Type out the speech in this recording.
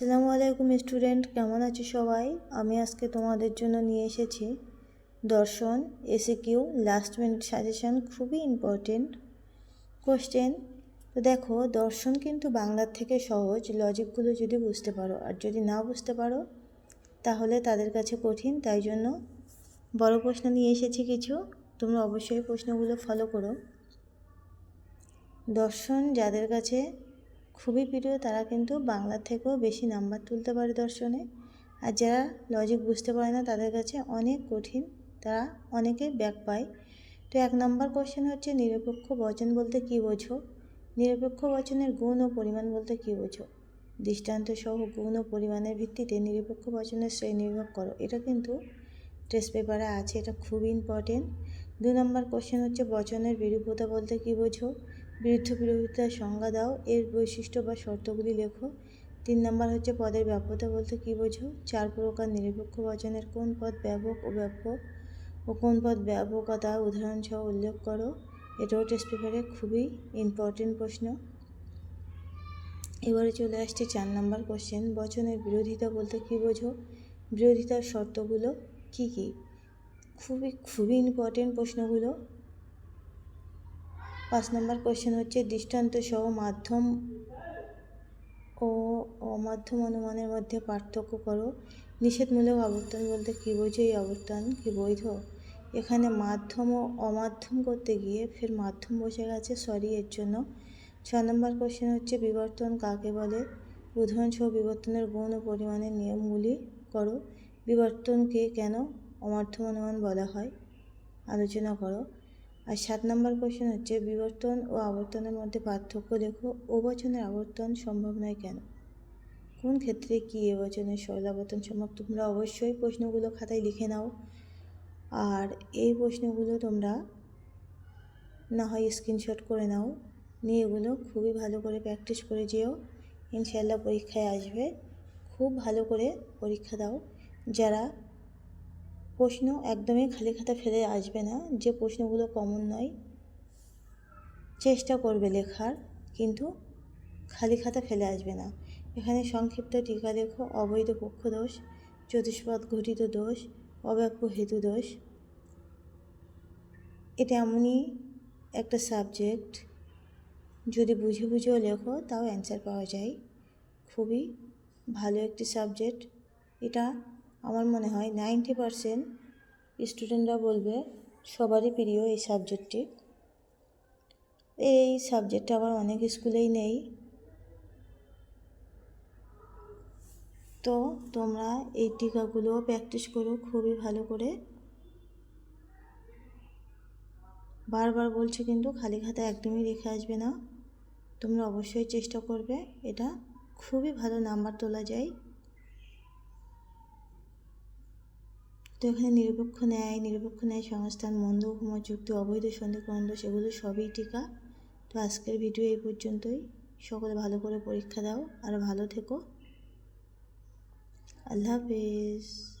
আসসালামু আলাইকুম স্টুডেন্ট, কেমন আছো সবাই? আমি আজকে তোমাদের জন্য নিয়ে এসেছি দর্শন এসে কিউ লাস্ট মিনিট সাজেশন খুবই ইম্পর্টেন্ট কোশ্চেন তো দেখো, দর্শন কিন্তু বাংলার থেকে সহজ লজিকগুলো যদি বুঝতে পারো, আর যদি না বুঝতে পারো, তাহলে তাদের কাছে কঠিন, তাই জন্য বড় প্রশ্ন নিয়ে এসেছি কিছু। তোমরা অবশ্যই প্রশ্নগুলো ফলো করো। দর্শন যাদের কাছে খুবই প্রিয়, তারা কিন্তু বাংলা থেকেও বেশি নাম্বার তুলতে পারে দর্শনে। আর যারা লজিক বুঝতে পারে না, তাদের কাছে অনেক কঠিন, তারা অনেকে ব্যাক পায়। তো এক নম্বর কোশ্চেন হচ্ছে, নিরপেক্ষ বচন বলতে কী বোঝো? নিরপেক্ষ বচনের গুণ ও পরিমাণ বলতে কী বোঝো? দৃষ্টান্ত সহ গুণ ও পরিমাণের ভিত্তিতে নিরপেক্ষ বচনের শ্রেণি নির্ভর করো। এটা কিন্তু টেস্ট পেপারে আছে, এটা খুবই ইম্পর্টেন্ট দু নম্বর কোশ্চেন হচ্ছে, বচনের বিরূপতা বলতে কী বোঝো? বিরুদ্ধ বিরোধিতার সংজ্ঞা দাও। এর বৈশিষ্ট্য বা শর্তগুলি লেখো। তিন নম্বর হচ্ছে পদের ব্যাপ্যতা বলতে কী বোঝো? চার প্রকার নিরপেক্ষ বচনের কোন পদ ব্যাপক ও ব্যাপক? ও কোন পদ ব্যাপকতা উদাহরণ সহ উল্লেখ করো। এটাও টেস্ট পেপারে খুবই ইম্পর্টেন্ট প্রশ্ন। এবারে চলে আসছে চার নম্বর কোশ্চেন বচনের বিরোধিতা বলতে কী বোঝো? বিরোধিতার শর্তগুলো কী কী? খুবই খুবই ইম্পর্টেন্ট প্রশ্নগুলো। পাঁচ নম্বর কোয়েশ্চেন হচ্ছে দৃষ্টান্ত সহ মাধ্যম ও অমাধ্যম অনুমানের মধ্যে পার্থক্য করো। নিষেধমূলক আবর্তন বলতে কী বোঝো এই আবর্তন কি বৈধ? এখানে মাধ্যম ও অমাধ্যম করতে গিয়ে ফের মাধ্যম বসে গেছে সরি এর জন্য। ছ নম্বর কোশ্চেন হচ্ছে বিবর্তন কাকে বলে? উদাহরণসহ বিবর্তনের গুণ ও পরিমাণের নিয়মগুলি করো। বিবর্তনকে কেন অমাধ্যম অনুমান বলা হয়? আলোচনা করো। আর সাত নম্বর কোশ্চেন হচ্ছে, বিবর্তন ও আবর্তনের মধ্যে পার্থক্য লেখো ও বচনের আবর্তন সম্ভব নয় কেন? কোন ক্ষেত্রে কী এ বচনের সরল আবর্তন সম্ভব? তোমরা অবশ্যই প্রশ্নগুলো খাতায় লিখে নাও। আর এই প্রশ্নগুলো তোমরা না হয় স্ক্রিনশট করে নাও, নিয়ে এগুলো খুবই ভালো করে প্র্যাকটিস করে যেও। ইনশাল্লাহ পরীক্ষায় আসবে। খুব ভালো করে পরীক্ষা দাও। যারা প্রশ্ন একদমই খালি খাতা ফেলে আসবে না, যে প্রশ্নগুলো কমন নয়। চেষ্টা করবে লেখার, কিন্তু খালি খাতা ফেলে আসবে না। এখানে সংক্ষিপ্ত টিকা লেখো, অবৈধ পক্ষ দোষ চতুষ্পদ ঘটিত দোষ অব্যাপ্য হেতু দোষ। এটা এমনই একটা সাবজেক্ট যদি বুঝে বুঝেও লেখো, তাও অ্যান্সার পাওয়া যায়। খুবই ভালো একটি সাবজেক্ট এটা আমার মনে হয় নাইনটি পারসেন্ট স্টুডেন্টরা বলবে সবারই প্রিয় এই সাবজেক্টটি। এই সাবজেক্টটা আবার অনেক স্কুলেই নেই। তো তোমরা এই টিকাগুলো প্র্যাকটিস করো খুবই ভালো করে। বারবার বলছে কিন্তু খালি খাতা একদমই রেখে আসবে না। তোমরা অবশ্যই চেষ্টা করবে। এটা খুবই ভালো নাম্বার তোলা যায়। তো এখানে নিরপেক্ষ ন্যায় নিরপেক্ষ ন্যায় সংস্থান, মন্দ উপমা চুক্তি অবৈধ সন্ধিকন্দ সেগুলো সবই টিকা। তো আজকের ভিডিও এই পর্যন্তই। সকলে ভালো করে পরীক্ষা দাও আর ভালো থেকো। আল্লাহ হাফিজ।